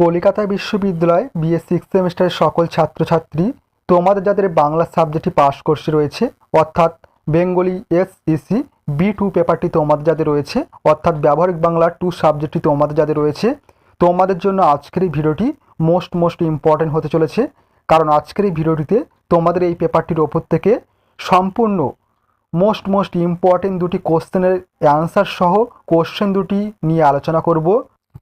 কলিকাতা বিশ্ববিদ্যালয় BA six সেমিস্টারের সকল ছাত্রছাত্রী, তোমাদের যাদের বাংলা সাবজেক্টটি পাস কোর্সে রয়েছে, অর্থাৎ Bengali S EC B two পেপারটি তোমাদের যাদের রয়েছে, অর্থাৎ ব্যবহারিক বাংলা টু সাবজেক্টটি তোমাদের যাদের রয়েছে, তোমাদের জন্য আজকের এই ভিডিওটি মোস্ট মোস্ট ইম্পর্টেন্ট হতে চলেছে। কারণ আজকের এই ভিডিওটিতে তোমাদের এই পেপারটির ওপর থেকে সম্পূর্ণ মোস্ট মোস্ট ইম্পর্টেন্ট দুটি কোশ্চেনের অ্যান্সার সহ কোশ্চেন দুটি নিয়ে আলোচনা করব।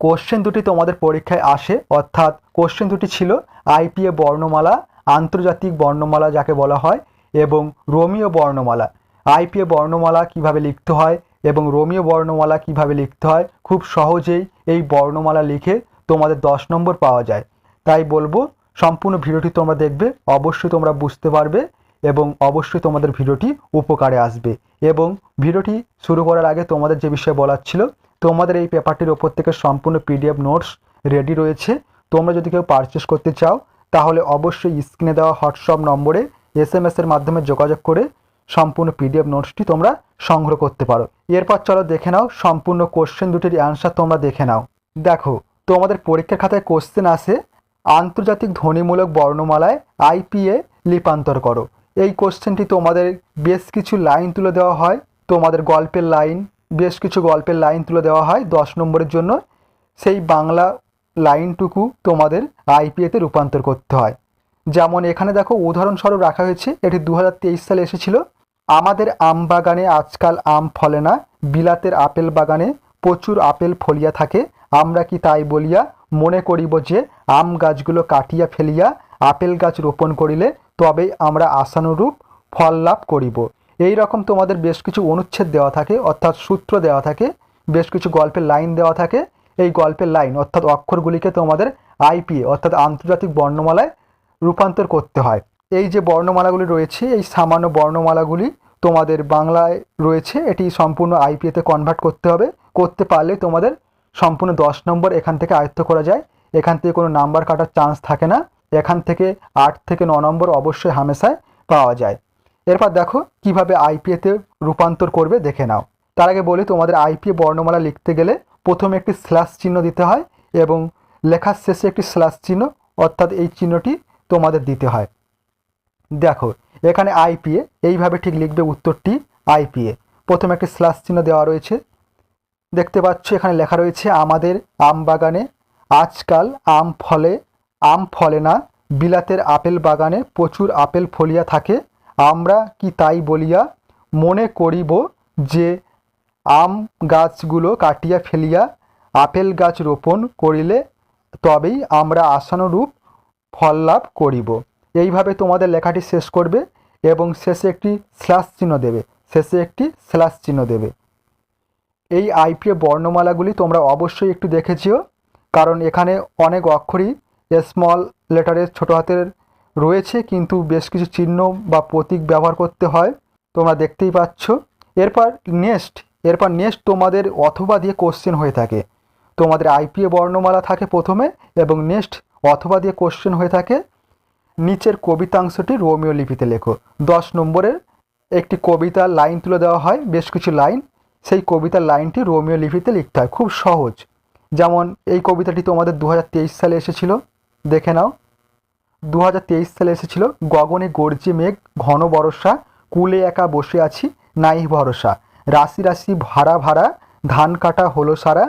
কোশ্চেন দুটি তোমাদের পরীক্ষায় আসে। অর্থাৎ কোশ্চেন দুটি ছিল আইপিএ বর্ণমালা, আন্তর্জাতিক বর্ণমালা যাকে বলা হয়, এবং রোমিও বর্ণমালা। আইপিএ বর্ণমালা কীভাবে লিখতে হয় এবং রোমিও বর্ণমালা কীভাবে লিখতে হয়, খুব সহজেই এই বর্ণমালা লিখে তোমাদের দশ নম্বর পাওয়া যায়। তাই বলব, সম্পূর্ণ ভিডিওটি তোমরা দেখবে, অবশ্যই তোমরা বুঝতে পারবে এবং অবশ্যই তোমাদের ভিডিওটি উপকারে আসবে। এবং ভিডিওটি শুরু করার আগে তোমাদের যে বিষয়ে বলার ছিল তোমাদের এই পেপারটির ওপর থেকে সম্পূর্ণ পিডিএফ নোটস রেডি রয়েছে। তোমরা যদি কেউ পারচেস করতে চাও, তাহলে অবশ্যই স্ক্রিনে দেওয়া হোয়াটসঅ্যাপ নম্বরে এস এম এর মাধ্যমে যোগাযোগ করে সম্পূর্ণ পিডিএফ নোটসটি তোমরা সংগ্রহ করতে পারো। এরপর চলো দেখে নাও সম্পূর্ণ কোশ্চেন দুটির অ্যান্সার তোমরা দেখে নাও। দেখো, তোমাদের পরীক্ষার খাতায় কোশ্চেন আসে আন্তর্জাতিক ধ্বনিমূলক বর্ণমালায় আইপিএ লিপান্তর করো। এই কোশ্চেনটি তোমাদের বেশ কিছু লাইন তুলে দেওয়া হয়। তোমাদের গল্পের লাইন বেশ কিছু গল্পের লাইন তুলে দেওয়া হয় দশ নম্বরের জন্য। সেই বাংলা লাইনটুকু তোমাদের আইপিএতে রূপান্তর করতে হয়। যেমন এখানে দেখো উদাহরণস্বরূপ রাখা হয়েছে, এটি দু হাজার তেইশ সালে এসেছিল। আমাদের আম বাগানে আজকাল আম ফলে না, বিলাতের আপেল বাগানে প্রচুর আপেল ফলিয়া থাকে। আমরা কি তাই বলিয়া মনে করিব যে, আম গাছগুলো কাটিয়া ফেলিয়া আপেল গাছ রোপণ করিলে তবেই আমরা আশানুরূপ ফল লাভ করিব। এই রকম তোমাদের বেশ কিছু অনুচ্ছেদ দেওয়া থাকে, অর্থাৎ সূত্র দেওয়া থাকে, বেশ কিছু গল্পের লাইন দেওয়া থাকে। এই গল্পের লাইন, অর্থাৎ অক্ষরগুলিকে তোমাদের আইপিএ অর্থাৎ আন্তর্জাতিক বর্ণমালায় রূপান্তর করতে হয়। এই যে বর্ণমালাগুলি রয়েছে, এই সামান্য বর্ণমালাগুলি তোমাদের বাংলায় রয়েছে, এটি সম্পূর্ণ আইপিএতে কনভার্ট করতে হবে। করতে পারলে তোমাদের সম্পূর্ণ দশ নম্বর এখান থেকে আয়ত্ত করা যায়। এখান থেকে কোনো নাম্বার কাটার চান্স থাকে না। এখান থেকে আট থেকে ন নম্বর অবশ্যই হামেশায় পাওয়া যায়। এরপর দেখো কীভাবে আইপিএতে রূপান্তর করবে, দেখে নাও। তার আগে বলি, তোমাদের আইপিএ বর্ণমালা লিখতে গেলে প্রথমে একটি স্ল্যাশ চিহ্ন দিতে হয় এবং লেখার শেষে একটি স্ল্যাশ চিহ্ন, অর্থাৎ এই চিহ্নটি তোমাদের দিতে হয়। দেখো, এখানে আইপিএ এইভাবে ঠিক লিখবে উত্তরটি আইপিএ প্রথমে একটি স্ল্যাশ চিহ্ন দেওয়া রয়েছে। দেখতে পাচ্ছ, এখানে লেখা রয়েছে, আমাদের আম বাগানে, আজকাল আম ফলে আম ফলে না, বিলাতের আপেল বাগানে প্রচুর আপেল ফলিয়া থাকে আমরা কি তাই বলিয়া মনে করিব যে আম গাছগুলো কাটিয়া ফেলিয়া আপেল গাছ রোপণ করিলে তবেই আমরা আশানুরূপ ফল লাভ করিব। এইভাবে তোমাদের লেখাটি শেষ করবে এবং শেষে একটি স্ল্যাশ চিহ্ন দেবে। শেষে একটি স্ল্যাশ চিহ্ন দেবে। এই আইপিএ বর্ণমালাগুলি তোমরা অবশ্যই একটু দেখেছিও, কারণ এখানে অনেক অক্ষরই স্মল লেটারের ছোটো হাতের রয়েছে, কিন্তু বেশ কিছু চিহ্ন বা প্রতীক ব্যবহার করতে হয়। তোমরা দেখতেই পাচ্ছ। এরপর নেক্সট এরপর নেক্সট তোমাদের অথবা দিয়ে কোশ্চেন হয়ে থাকে। তোমাদের আইপিএ বর্ণমালা থাকে প্রথমে এবং নেক্সট অথবা দিয়ে কোশ্চেন হয়ে থাকে। নিচের কবিতাংশটি রোমিও লিপিতে লেখো। দশ নম্বরের একটি কবিতার লাইন তুলে দেওয়া হয়, বেশ কিছু লাইন। সেই কবিতার লাইনটি রোমিও লিপিতে লিখতে হয়। খুব সহজ। যেমন এই কবিতাটি তোমাদের দু হাজার তেইশ সালে এসেছিল। দেখে নাও। দু হাজার তেইশ সালে এসেছিল গগনে গর্জে মেঘ, ঘন বরসা কুলে একা বসে আছি, নাই ভরসা। রাশি রাশি ভাড়া ভাড়া, ধান কাটা হলো সারা,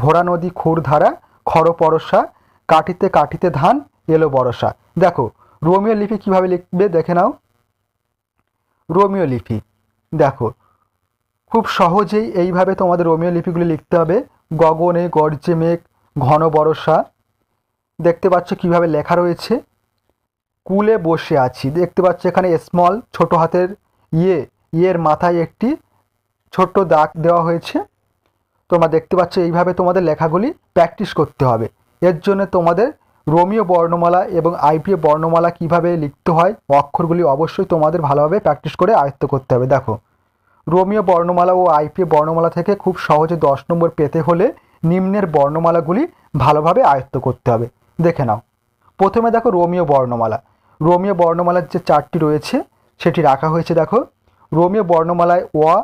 ভোরা নদী খুর ধারা খর পরসা, কাটিতে কাটিতে ধান, এলো বরসা। দেখো, রোমিও লিপি কীভাবে লিখবে দেখে নাও। রোমিও লিপি। দেখো, খুব সহজেই এইভাবে তোমাদের রোমিও লিপিগুলি লিখতে হবে। গগনে গর্জে মেঘ, ঘন বরসা। দেখতে পাচ্ছ কীভাবে লেখা রয়েছে। কুলে বসে আছি। দেখতে পাচ্ছ এখানে স্মল ছোট হাতের ইয়ে ইয়ের মাথায় একটি ছোট্ট দাগ দেওয়া হয়েছে। তোমরা দেখতে পাচ্ছ এইভাবে তোমাদের লেখাগুলি প্র্যাকটিস করতে হবে। এর জন্য তোমাদের রোমিও বর্ণমালা এবং আইপিএ বর্ণমালা কীভাবে লিখতে হয়, অক্ষরগুলি অবশ্যই তোমাদের ভালোভাবে প্র্যাকটিস করে আয়ত্ত করতে হবে। দেখো রোমিও বর্ণমালা ও আইপিএ বর্ণমালা থেকে খুব সহজে দশ নম্বর পেতে হলে নিম্নের বর্ণমালাগুলি ভালোভাবে আয়ত্ত করতে হবে। দেখে নাও। প্রথমে দেখো রোমিও বর্ণমালা। রোমিও বর্ণমালার যে চারটি রয়েছে, সেটি রাখা হয়েছে, দেখো। রোমীয় বর্ণমালায় ওয়া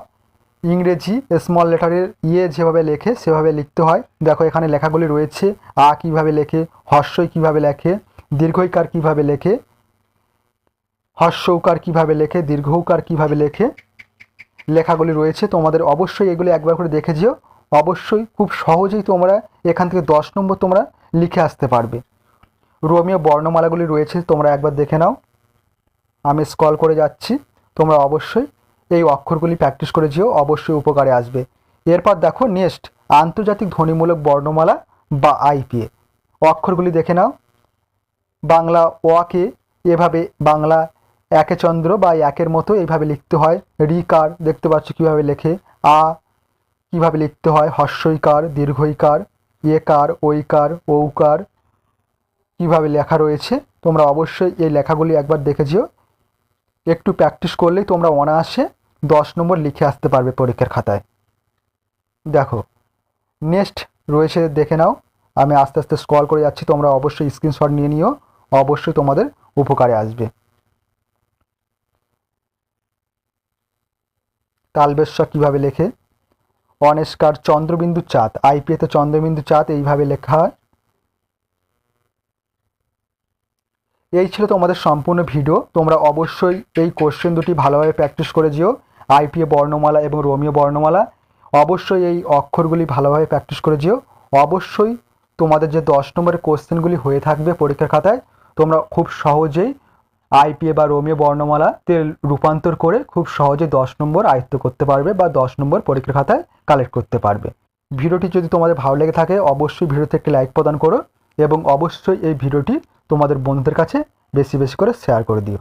ইংরেজি স্মল লেটারের ইয়ে যেভাবে লেখে, সেভাবে লিখতে হয়। দেখো, এখানে লেখাগুলি রয়েছে, আ কীভাবে লেখে, হর্ষই কীভাবে লেখে, দীর্ঘইকার কীভাবে লেখে, হর্ষৌকার কীভাবে লেখে, দীর্ঘৌকার কীভাবে লেখে লেখাগুলি রয়েছে। তোমাদের অবশ্যই এগুলি একবার করে দেখে যেও। অবশ্যই খুব সহজেই তোমরা এখান থেকে দশ নম্বর তোমরা লিখে আসতে পারবে। রোমিও বর্ণমালাগুলি রয়েছে, তোমরা একবার দেখে নাও। আমি স্কল করে যাচ্ছি, তোমরা অবশ্যই এই অক্ষরগুলি প্র্যাকটিস করে যেও, অবশ্যই উপকারে আসবে। এরপর দেখো, নেক্সট, আন্তর্জাতিক ধ্বনিমূলক বর্ণমালা বা আইপিএ। অক্ষরগুলি দেখে নাও। বাংলা ওয়াকে এভাবে বাংলা একে চন্দ্র বা একের মতো এইভাবে লিখতে হয়। রিকার, দেখতে পাচ্ছ কীভাবে লেখে। আ, কীভাবে লিখতে হয়। হর্ষইকার, দীর্ঘইকার, একার, ঐকার, ঔকার কীভাবে লেখা রয়েছে, তোমরা অবশ্যই এই লেখাগুলি একবার দেখে যেও। একটু প্র্যাকটিস করলেই তোমরা অনায়াসে দশ নম্বর লিখে আসতে পারবে পরীক্ষার খাতায়। দেখো নেক্সট রয়েছে, দেখে নাও। আমি আস্তে আস্তে স্ক্রল করে যাচ্ছি, তোমরা অবশ্যই স্ক্রিনশট নিয়ে নিও। অবশ্যই তোমাদের উপকারে আসবে। তালবেশ্বর কীভাবে লেখে? অনেস্কার চন্দ্রবিন্দু চাঁদ আইপিএতে চন্দ্রবিন্দু চাঁদ এইভাবে লেখা হয়। এই ছিল তোমাদের সম্পূর্ণ ভিডিও। তোমরা অবশ্যই এই কোশ্চেন দুটি ভালোভাবে প্র্যাকটিস করে যেও। আইপিএ বর্ণমালা এবং রোমিও বর্ণমালা। অবশ্যই এই অক্ষরগুলি ভালোভাবে প্র্যাকটিস করে যেও। অবশ্যই তোমাদের যে দশ নম্বরের কোশ্চেনগুলি হয়ে থাকবে পরীক্ষার খাতায়, তোমরা খুব সহজেই আইপিএ বা রোমিও বর্ণমালাতে রূপান্তর করে খুব সহজে দশ নম্বর আয়ত্ত করতে পারবে বা দশ নম্বর পরীক্ষার খাতায় কালেক্ট করতে পারবে। ভিডিওটি যদি তোমাদের ভালো লেগে থাকে, অবশ্যই ভিডিওতে একটি লাইক প্রদান করো। এবং অবশ্যই এই ভিডিওটি তোমাদের বন্ধুদের কাছে বেশি বেশি করে শেয়ার করে দিও।